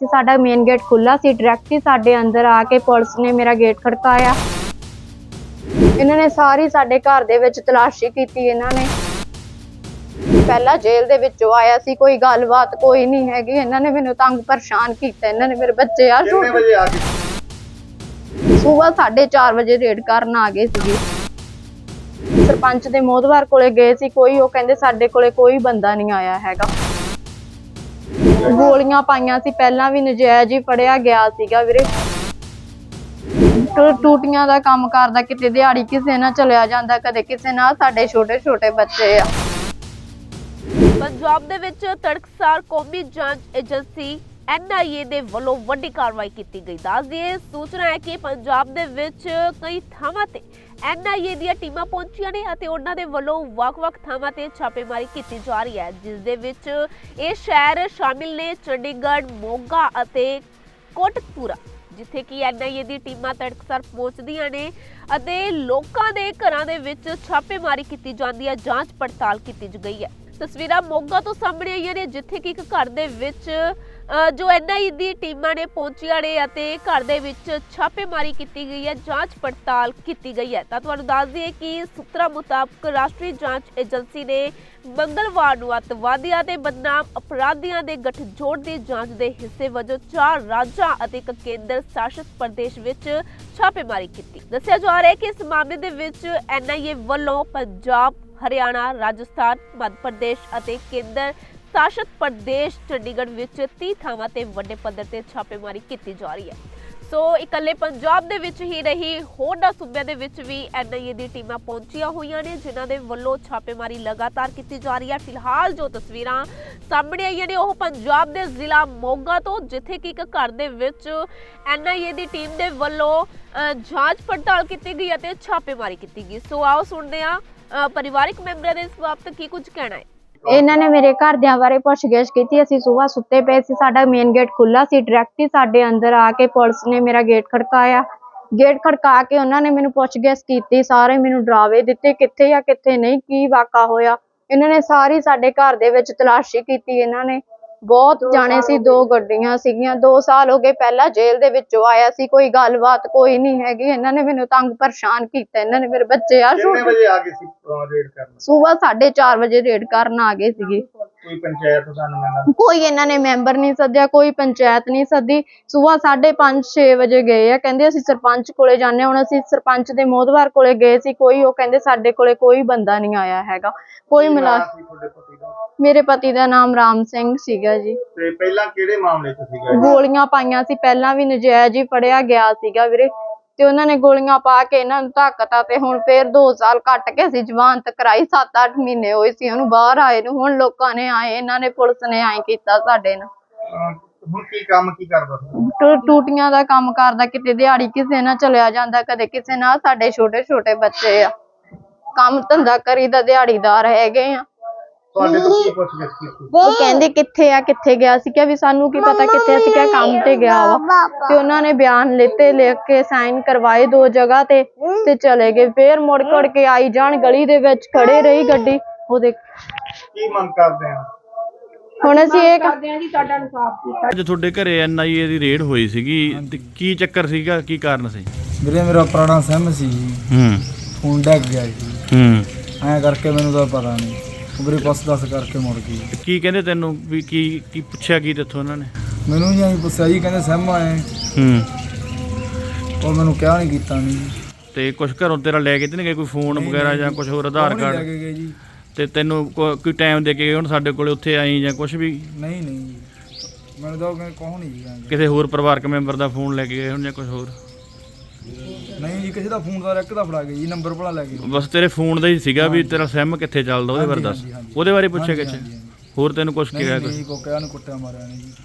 ਤੇ ਸਾਡਾ main gate ਖੁੱਲਾ ਸੀ ਡਾਇਰੈਕਟ ਹੀ ਸਾਡੇ ਅੰਦਰ ਆ ਕੇ ਪੁਲਿਸ ਨੇ ਮੇਰਾ ਗੇਟ ਖੜਕਾਇਆ। ਇਹਨਾਂ ਨੇ ਸਾਰੀ ਸਾਡੇ ਘਰ ਦੇ ਵਿੱਚ ਤਲਾਸ਼ੀ ਕੀਤੀ ਇਹਨਾਂ ਨੇ। ਪਹਿਲਾਂ ਜੇਲ੍ਹ ਦੇ ਵਿੱਚੋਂ ਆਇਆ ਸੀ ਕੋਈ ਗੱਲਬਾਤ ਕੋਈ ਨਹੀਂ ਹੈਗੀ। ਇਹਨਾਂ ਨੇ ਮੈਨੂੰ ਤੰਗ ਪਰੇਸ਼ਾਨ ਕੀਤਾ ਇਹਨਾਂ ਨੇ ਮੇਰੇ ਬੱਚੇ ਆ ਕਿੰਨੇ ਵਜੇ ਆ ਸਵੇਰ 4:30 ਵਜੇ ਰੇਡ ਕਰਨ ਆ ਗਏ ਸੀਗੇ। ਸਰਪੰਚ ਦੇ ਮੋਦਵਾਰ ਕੋਲੇ ਗਏ ਸੀ ਕੋਈ ਉਹ ਕਹਿੰਦੇ ਸਾਡੇ ਕੋਲੇ ਕੋਈ ਬੰਦਾ ਨਹੀਂ ਆਇਆ ਹੈਗਾ। ਗੋਲੀਆਂ ਪਾਈਆਂ ਸੀ, ਪਹਿਲਾਂ ਵੀ ਨਜਾਇਜ਼ ਹੀ ਫੜਿਆ ਗਿਆ ਸੀਗਾ ਵੀਰੇ। ਟੂਟੀਆਂ ਦਾ ਕੰਮ ਕਰਦਾ, ਕਿਤੇ ਦਿਹਾੜੀ ਕਿਸੇ ਨਾਲ ਚਲਿਆ ਜਾਂਦਾ, ਕਦੇ ਕਿਸੇ ਨਾਲ, ਸਾਡੇ ਛੋਟੇ ਛੋਟੇ ਬੱਚੇ ਆ। ਪੰਜਾਬ ਦੇ ਵਿੱਚ ਤੜਕਸਾਰ ਕੌਮੀ ਜਾਂਚ ਏਜੰਸੀ ਐਨਆਈਏ ਦੇ ਵੱਲੋਂ ਵੱਡੀ ਕਾਰਵਾਈ ਕੀਤੀ ਗਈ। ਦੱਸਦੀ ਦਈਏ, ਸੂਚਨਾ ਹੈ ਕਿ ਪੰਜਾਬ ਦੇ ਵਿੱਚ ਕਈ ਥਾਵਾਂ ਤੇ ਐਨਆਈਏ ਦੀਆਂ ਟੀਮਾਂ ਪਹੁੰਚੀਆਂ ਨੇ ਅਤੇ ਉਹਨਾਂ ਦੇ ਵੱਲੋਂ ਵੱਖ-ਵੱਖ ਥਾਵਾਂ ਤੇ ਛਾਪੇਮਾਰੀ ਕੀਤੀ ਜਾ ਰਹੀ ਹੈ, ਜਿਸ ਦੇ ਵਿੱਚ ਇਹ ਸ਼ਹਿਰ ਸ਼ਾਮਿਲ ਨੇ ਚੰਡੀਗੜ੍ਹ, ਮੋਗਾ ਅਤੇ ਕੋਟਕਪੂਰਾ, ਜਿੱਥੇ ਕਿ ਐਨਆਈਏ ਦੀ ਟੀਮਾਂ ਤੜਕਸਰ ਪਹੁੰਚਦੀਆਂ ਨੇ ਅਤੇ ਲੋਕਾਂ ਦੇ ਘਰਾਂ ਦੇ ਵਿੱਚ ਛਾਪੇਮਾਰੀ ਕੀਤੀ ਜਾਂਦੀ ਹੈ, ਜਾਂਚ ਪੜਤਾਲ ਕੀਤੀ ਗਈ ਹੈ। ਤਸਵੀਰਾਂ ਮੋਗਾ ਤੋਂ ਸਾਹਮਣੇ ਆਈਆਂ ਨੇ, ਜਿੱਥੇ ਕਿ ਇੱਕ ਘਰ ਦੇ ਵਿੱਚ ਜੋ ਐਨਆਈ ਦੀ ਟੀਮਾਂ ਨੇ ਪਹੁੰਚੀਆਂ ਨੇ ਅਤੇ ਘਰ ਦੇ ਵਿੱਚ ਛਾਪੇਮਾਰੀ ਕੀਤੀ ਗਈ ਹੈ, ਜਾਂਚ ਪੜਤਾਲ ਕੀਤੀ ਗਈ ਹੈ। ਤਾਂ ਤੁਹਾਨੂੰ ਦੱਸ ਦਈਏ ਕਿ ਸੂਤਰਾਂ ਮੁਤਾਬਕ ਰਾਸ਼ਟਰੀ ਜਾਂਚ ਏਜੰਸੀ ਨੇ ਮੰਗਲਵਾਰ ਨੂੰ ਅੱਤਵਾਦੀਆਂ ਤੇ ਬਦਨਾਮ ਅਪਰਾਧੀਆਂ ਦੇ ਗਠਜੋੜ ਦੀ ਜਾਂਚ ਦੇ ਹਿੱਸੇ ਵਜੋਂ ਚਾਰ ਰਾਜਾਂ ਅਤੇ ਇੱਕ ਕੇਂਦਰ ਸ਼ਾਸਿਤ ਪ੍ਰਦੇਸ਼ ਵਿੱਚ ਛਾਪੇਮਾਰੀ ਕੀਤੀ। ਦੱਸਿਆ ਜਾ ਰਿਹਾ ਹੈ ਕਿ ਇਸ ਮਾਮਲੇ ਦੇ ਵਿੱਚ ਐਨਆਈਏ ਵੱਲੋਂ ਪੰਜਾਬ, ਹਰਿਆਣਾ, ਰਾਜਸਥਾਨ, ਮੱਧ ਪ੍ਰਦੇਸ਼ ਅਤੇ ਕੇਂਦਰ ਸ਼ਾਸਤ ਪ੍ਰਦੇਸ਼ ਚੰਡੀਗੜ੍ਹ ਵਿੱਚ 30 ਥਾਵਾਂ ਤੇ ਵੱਡੇ ਪੱਧਰ ਤੇ ਛਾਪੇਮਾਰੀ ਕੀਤੀ ਜਾ ਰਹੀ ਹੈ। ਸੋ ਇਕੱਲੇ ਪੰਜਾਬ ਦੇ ਵਿੱਚ ਹੀ ਨਹੀਂ ਹੋਰਨਾਂ ਸੂਬਿਆਂ ਦੇ ਵਿੱਚ ਵੀ ਐਨਆਈਏ ਦੀ ਟੀਮਾਂ ਪਹੁੰਚੀਆਂ ਹੋਈਆਂ ਨੇ, ਜਿਨ੍ਹਾਂ ਦੇ ਵੱਲੋਂ ਛਾਪੇਮਾਰੀ ਲਗਾਤਾਰ ਕੀਤੀ ਜਾ ਰਹੀ ਹੈ। ਫਿਲਹਾਲ ਜੋ ਤਸਵੀਰਾਂ ਸਾਹਮਣੇ ਆਈਆਂ ਨੇ, ਉਹ ਪੰਜਾਬ ਦੇ ਜ਼ਿਲ੍ਹਾ ਮੋਗਾ ਤੋਂ, ਜਿੱਥੇ ਕਿ ਇੱਕ ਘਰ ਦੇ ਵਿੱਚ ਐਨਆਈਏ ਦੀ ਟੀਮ ਦੇ ਵੱਲੋਂ ਜਾਂਚ ਪੜਤਾਲ ਕੀਤੀ ਗਈ ਅਤੇ ਛਾਪੇਮਾਰੀ ਕੀਤੀ ਗਈ। ਸੋ ਆਓ ਸੁਣਦੇ ਹਾਂ ਪਰਿਵਾਰਕ ਮੈਂਬਰਾਂ ਦੇ ਇਸ ਬਾਬਤ ਕੀ ਕੁਝ ਕਹਿਣਾ ਹੈ। ਇਹਨਾਂ ਨੇ ਮੇਰੇ ਘਰਦਿਆਂ ਬਾਰੇ ਪੁੱਛਗਿੱਛ ਕੀਤੀ, ਅਸੀਂ ਸਵੇਰ ਸੁੱਤੇ ਪਏ ਸੀ, ਸਾਡਾ ਮੇਨ ਗੇਟ ਖੁੱਲਾ ਸੀ ਡਾਇਰੈਕਟ ਹੀ ਸਾਡੇ ਅੰਦਰ ਆ ਕੇ ਪੁਲਿਸ ਨੇ ਮੇਰਾ ਗੇਟ ਖੜਕਾਇਆ। ਗੇਟ ਖੜਕਾ ਕੇ ਉਹਨਾਂ ਨੇ ਮੈਨੂੰ ਪੁੱਛਗਿੱਛ ਕੀਤੀ, ਸਾਰੇ ਮੈਨੂੰ ਡਰਾਵੇ ਦਿੱਤੇ, ਕਿੱਥੇ ਆ, ਕਿੱਥੇ ਨਹੀਂ, ਕੀ ਵਾਕਾ ਹੋਇਆ। ਇਹਨਾਂ ਨੇ ਸਾਰੀ ਸਾਡੇ ਘਰ ਦੇ ਵਿੱਚ ਤਲਾਸ਼ੀ ਕੀਤੀ ਇਹਨਾਂ ਨੇ। ਬਹੁਤ ਜਾਣੇ ਸੀ ਦੋ ਗੱਡੀਆਂ ਸੀਗੀਆਂ 2 ਸਾਲ ਹੋ ਗਏ ਪਹਿਲਾਂ ਜੇਲ੍ਹ ਦੇ ਵਿੱਚੋਂ ਆਇਆ ਸੀ ਕੋਈ ਗੱਲਬਾਤ ਕੋਈ ਨਹੀਂ ਹੈਗੀ। ਇਹਨਾਂ ਨੇ ਮੈਨੂੰ ਤੰਗ ਪਰੇਸ਼ਾਨ ਕੀਤਾ ਇਹਨਾਂ ਨੇ ਮੇਰੇ ਬੱਚੇ ਆ ਕਿੰਨੇ ਵਜੇ ਆ ਕੇ ਸੀ ਰੇਡ ਕਰਨ? ਸਵੇਰ 4:30 ਵਜੇ ਰੇਡ ਕਰਨ ਆ ਗਏ ਸੀਗੇ। ਕੋਈ ਪੰਚਾਇਤ ਤੁਹਾਨੂੰ ਮਿਲਣਾ ਕੋਈ ਇਹਨਾਂ ਨੇ ਮੈਂਬਰ ਨਹੀਂ ਸੱਦਿਆ ਕੋਈ ਪੰਚਾਇਤ ਨਹੀਂ ਸੱਦੀ। ਸਵੇਰ 5:30 6 ਵਜੇ ਗਏ ਆ। ਕਹਿੰਦੇ ਅਸੀਂ ਸਰਪੰਚ ਕੋਲੇ ਜਾਂਦੇ ਹਾਂ। ਹੁਣ ਅਸੀਂ ਸਰਪੰਚ ਦੇ ਮੋਦਵਾਰ ਕੋਲੇ ਗਏ ਸੀ ਕੋਈ ਉਹ ਕਹਿੰਦੇ ਸਾਡੇ ਕੋਲੇ ਕੋਈ ਬੰਦਾ ਨਹੀਂ ਆਇਆ ਹੈਗਾ। ਕੋਈ ਮਿਲਾ ਦਾ ਮੇਰੇ ਪਤੀ ਦਾ ਨਾਮ ਰਾਮ ਸਿੰਘ ਸੀਗਾ ਜੀ। ਤੇ ਪਹਿਲਾਂ ਕਿਹੜੇ ਮਾਮਲੇ 'ਚ ਸੀਗਾ ਇਹ? ਗੋਲੀਆਂ ਪਾਈਆਂ ਸੀ। ਪਹਿਲਾਂ ਵੀ ਨਜਾਇਜ਼ ਹੀ ਫੜਿਆ ਗਿਆ ਸੀਗਾ ਵੀਰੇ। ਤੇ ਉਹਨਾਂ ਨੇ ਗੋਲੀਆਂ ਪਾ ਕੇ ਇਹਨਾਂ ਨੂੰ ਧੱਕਤਾ ਤੇ ਹੁਣ ਫੇਰ 2 ਸਾਲ ਕੱਟ ਕੇ ਅਸੀਂ ਜਵਾਨਤ ਕਰਾਈ। 7-8 ਮਹੀਨੇ ਹੋਏ ਸੀ। ਉਹਨੂੰ ਬਾਹਰ ਆਏ ਨੂੰ। ਹੁਣ ਲੋਕਾਂ ਨੇ ਆਏ। ਇਹਨਾਂ ਨੇ ਪੁਲਿਸ ਨੇ ਐਂ ਕੀਤਾ ਸਾਡੇ ਨਾਲ। ਅਹ ਹੁਣ ਕੀ ਕੰਮ ਕੀ ਕਰਦਾ ਸੀ? ਟੂ- ਟੂਟੀਆਂ ਦਾ ਕੰਮ ਕਰਦਾ। ਕਿਤੇ ਦਿਹਾੜੀ ਕਿਸੇ ਨਾਲ ਚਲਿਆ ਜਾਂਦਾ। ਕਦੇ ਕਿਸੇ ਨਾਲ। ਸਾਡੇ ਛੋਟੇ ਛੋਟੇ ਬੱਚੇ ਆ। ਕੰਮ ਧੰਦਾ ਕਰੀਦਾ। ਦਿਹਾੜੀਦਾਰ ਹੈਗੇ ਆ। ਤੁਹਾਡੇ ਤੋਂ ਕੀ ਪੁੱਛ ਗਿੱਛ ਕੀਤੀ? ਉਹ ਕਹਿੰਦੇ ਕਿੱਥੇ ਆ ਕਿੱਥੇ ਗਿਆ? ਸੀ ਕਿ ਵੀ ਸਾਨੂੰ ਕੀ ਪਤਾ ਕਿੱਥੇ ਅਸੀਂ ਕਿਹਾ ਕੰਮ ਤੇ ਗਿਆ ਵਾ। ਤੇ ਉਹਨਾਂ ਨੇ ਬਿਆਨ ਲਿੱਤੇ ਲਿਖ ਕੇ ਸਾਈਨ ਕਰਵਾਏ ਦੋ ਜਗ੍ਹਾ ਤੇ ਤੇ ਚਲੇ ਗਏ। ਫੇਰ ਮੁੜ ਮੁੜ ਕੇ ਆਈ ਜਾਣ ਗਲੀ ਦੇ ਵਿੱਚ ਖੜੇ ਰਹੀ ਗੱਡੀ। ਉਹਦੇ ਕੀ ਮੰਗ ਕਰਦੇ ਆ? ਹੁਣ ਅਸੀਂ ਇਹ ਕ- ਅੱਜ ਤੁਹਾਡੇ ਘਰੇ ਐਨਆਈਏ ਦੀ ਰੇਡ ਹੋਈ ਸੀਗੀ। ਤੇ ਕੀ ਚੱਕਰ ਸੀਗਾ? ਕੀ ਕਾਰਨ ਸੀ? ਵੀਰੇ ਮੇਰਾ ਪੁਰਾਣਾ ਸਿਮ ਸੀ ਜੀ। ਹੂੰ। ਫੋਨ ਡੈਗ ਗਿਆ ਜੀ। ਹੂੰ। ਐਂ ਕਰਕੇ ਮੈਨੂੰ ਤਾਂ ਪਤਾ ਨਹੀਂ। ਵੀਰੇ ਪੁੱਛ ਦੱਸ ਕਰਕੇ ਮੁੜ ਗਈ। ਕੀ ਕਹਿੰਦੇ ਤੈਨੂੰ ਵੀ ਕੀ ਕੀ ਪੁੱਛਿਆ ਕੀ ਤੇਥੋਂ ਉਹਨਾਂ ਨੇ? ਮੈਨੂੰ ਜੀ ਐਂ ਪੁੱਛਿਆ ਜੀ ਕਹਿੰਦੇ ਸਿਮ ਆਏ ਹੂੰ। ਉਹ ਮੈਨੂੰ ਕਿਹਾ ਨਹੀਂ ਕੀਤਾ ਨਹੀਂ ਤੇ ਕੁਝ ਘਰੋਂ ਤੇਰਾ ਲੈ ਕੇ ਤੇ ਨਹੀਂ ਗਏ ਕੋਈ ਫੋਨ ਵਗੈਰਾ ਜਾਂ ਕੁਝ ਹੋਰ ਆਧਾਰ ਲੈ ਕਾਰਡ? ਕੇ ਗਏ ਜੀ। ਤੇ ਤੈਨੂੰ ਕੋ- ਕੋਈ ਟਾਈਮ ਦੇ ਕੇ ਗਏ ਹੁਣ ਸਾਡੇ ਕੋਲੇ ਉੱਥੇ ਆਈ ਜਾਂ ਕੁਝ ਵੀ? ਨਹੀਂ ਨਹੀਂ ਜੀ। ਮੈਨੂੰ ਤਾਂ ਕਹਿੰਦੇ ਕੋਹ ਨਹੀਂ ਜੀ ਕਹਿੰਦੇ। ਕਿਸੇ ਹੋਰ ਪਰਿਵਾਰਕ ਮੈਂਬਰ ਦਾ ਫੋਨ ਲੈ ਕੇ ਗਏ ਹੁਣ ਜਾਂ ਕੁਝ ਹੋਰ? ਨਹੀਂ ਜੀ ਕਿਸੇ ਦਾ ਫੋਨ ਦਾ ਇੱਕ ਦਾ ਫੜਾ ਗਏ ਜੀ ਨੰਬਰ ਭਲਾ ਲੈ ਗਏ ਬਸ ਤੇਰੇ ਫੋਨ ਦਾ ਹੀ ਸੀਗਾ ਵੀ ਤੇਰਾ ਸਿਮ ਕਿੱਥੇ ਚੱਲਦਾ ਉਹਦੇ ਬਾਰੇ ਦੱਸ। ਹਾਂਜੀ, ਹਾਂਜੀ। ਉਹਦੇ ਬਾਰੇ ਪੁੱਛਿਆ ਹਾਂਜੀ, ਕਿਛ ਹਾਂਜੀ, ਹਾਂਜੀ। ਹੋਰ ਤੈਨੂੰ ਕੁਝ ਨਹੀਂ ਕਿਹਾ ਨਹੀਂ ਕੁਝ ਕੋ ਕਿਹਾ ਨੂੰ ਕੁੱਟਿਆ ਮਾਰਿਆ ਨਹੀਂ ਜੀ।